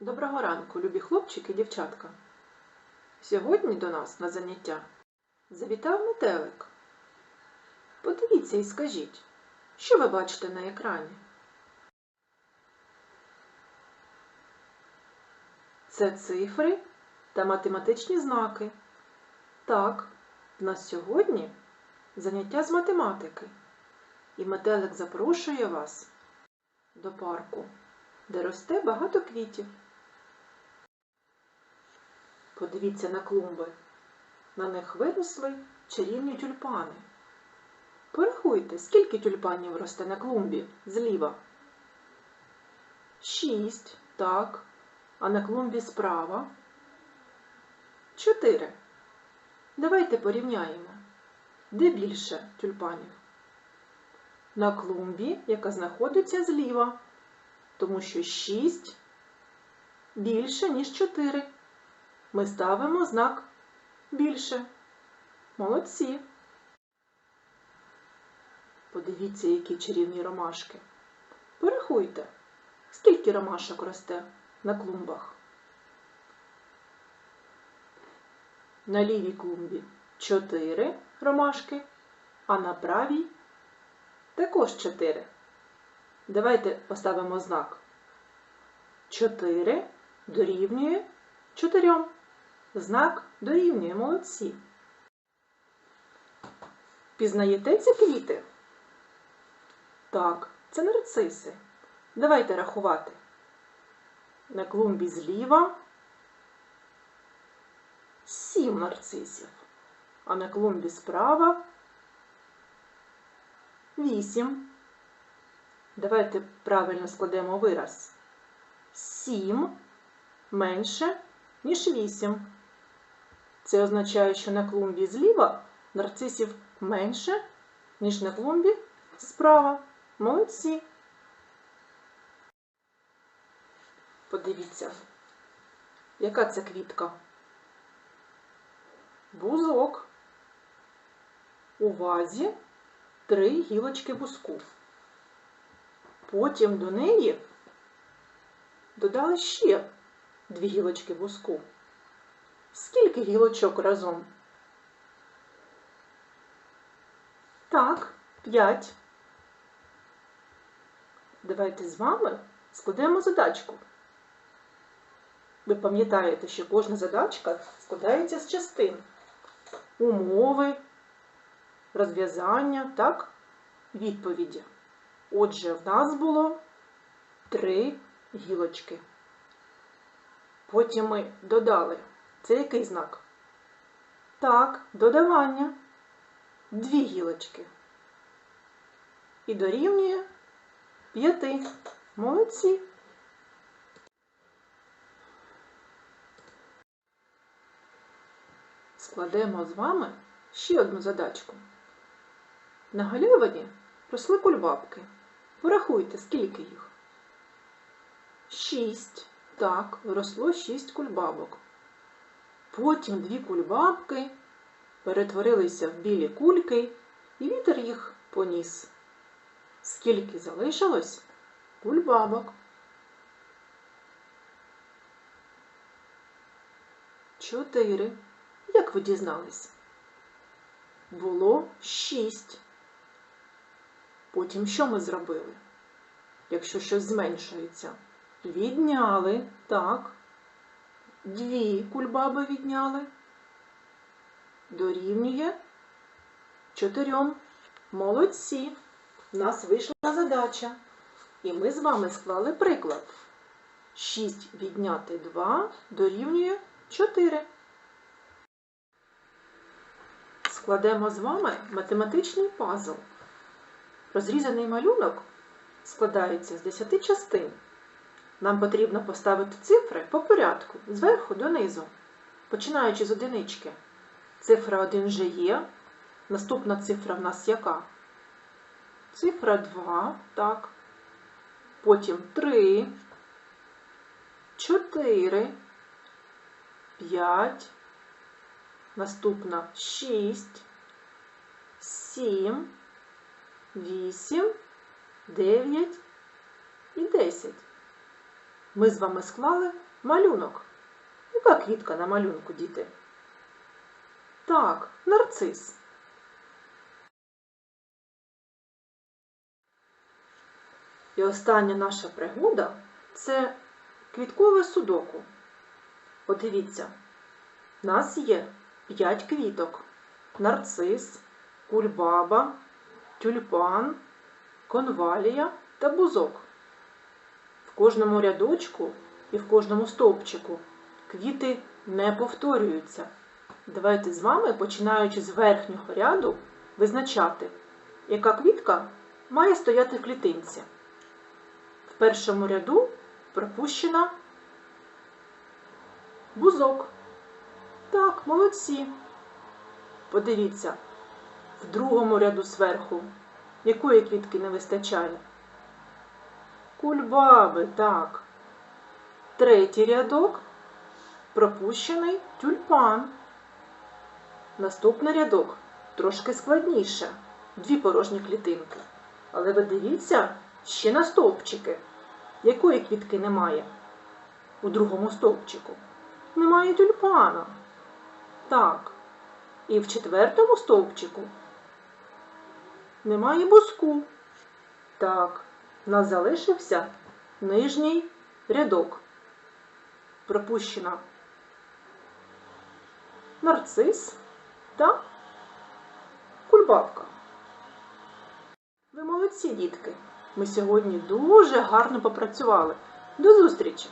Доброго ранку, любі хлопчики і дівчатка. Сьогодні до нас на заняття завітав метелик. Подивіться і скажіть, що ви бачите на екрані? Це цифри та математичні знаки. Так, в нас сьогодні заняття з математики. І метелик запрошує вас до парку, де росте багато квітів. Подивіться на клумби. На них виросли чарівні тюльпани. Порахуйте, скільки тюльпанів росте на клумбі зліва. Шість, так. А на клумбі справа. Чотири. Давайте порівняємо. Де більше тюльпанів? На клумбі, яка знаходиться зліва, тому що шість більше, ніж чотири. Ми ставимо знак більше. Молодці. Подивіться, які чарівні ромашки. Порахуйте, скільки ромашок росте на клумбах. На лівій клумбі 4 ромашки, а на правій також 4. Давайте поставимо знак. 4 дорівнює 4. Знак дорівнює молодці. Пізнаєте ці квіти? Так, це нарциси. Давайте рахувати. На клумбі зліва сім нарцисів, а на клумбі справа вісім. Давайте правильно складемо вираз. Сім менше, ніж вісім. Це означає, що на клумбі зліва нарцисів менше, ніж на клумбі справа. Молодці. Подивіться, яка це квітка? Бузок. У вазі три гілочки бузку. Потім до неї додали ще дві гілочки бузку. Скільки гілочок разом? Так, п'ять. Давайте з вами складемо задачку. Ви пам'ятаєте, що кожна задачка складається з частин. Умови, розв'язання, так, відповіді. Отже, в нас було три гілочки. Потім ми додали. Це який знак? Так, додавання. Дві гілочки. І дорівнює п'яти. Молодці. Складемо з вами ще одну задачку. На галявині росли кульбабки. Порахуйте, скільки їх. Шість. Так, росло шість кульбабок. Потім дві кульбабки перетворилися в білі кульки, і вітер їх поніс. Скільки залишилось кульбабок? Чотири. Як ви дізнались? Було шість. Потім що ми зробили? Якщо щось зменшується? Відняли, так. Дві кульбаби відняли. Дорівнює чотирьом. Молодці. У нас вийшла задача. І ми з вами склали приклад. 6 відняти 2 дорівнює 4. Складемо з вами математичний пазл. Розрізаний малюнок складається з 10 частин. Нам потрібно поставити цифри по порядку, зверху донизу, починаючи з одинички. Цифра 1 вже є. Наступна цифра в нас яка? Цифра 2, так. Потім 3, 4, 5, наступна 6, 7, 8, 9 і 10. Ми з вами склали малюнок. Яка квітка на малюнку, діти? Так, нарцис. І остання наша пригода це квіткове судоку. Подивіться, в нас є 5 квіток: нарцис, кульбаба, тюльпан, конвалія та бузок. Кожному рядочку і в кожному стовпчику квіти не повторюються. Давайте з вами, починаючи з верхнього ряду, визначати, яка квітка має стояти в клітинці. В першому ряду пропущена бузок. Так, молодці. Подивіться, в другому ряду зверху, якої квітки не вистачає? Кульбаби, так. Третій рядок пропущений тюльпан. Наступний рядок трошки складніше. Дві порожні клітинки. Але ви дивіться ще на стовпчики. Якої квітки немає? У другому стовпчику. Немає тюльпана. Так. І в четвертому стовпчику немає буску. Так, нас залишився нижній рядок. Пропущено нарцис та кульбабка. Ви молодці, дітки! Ми сьогодні дуже гарно попрацювали. До зустрічі!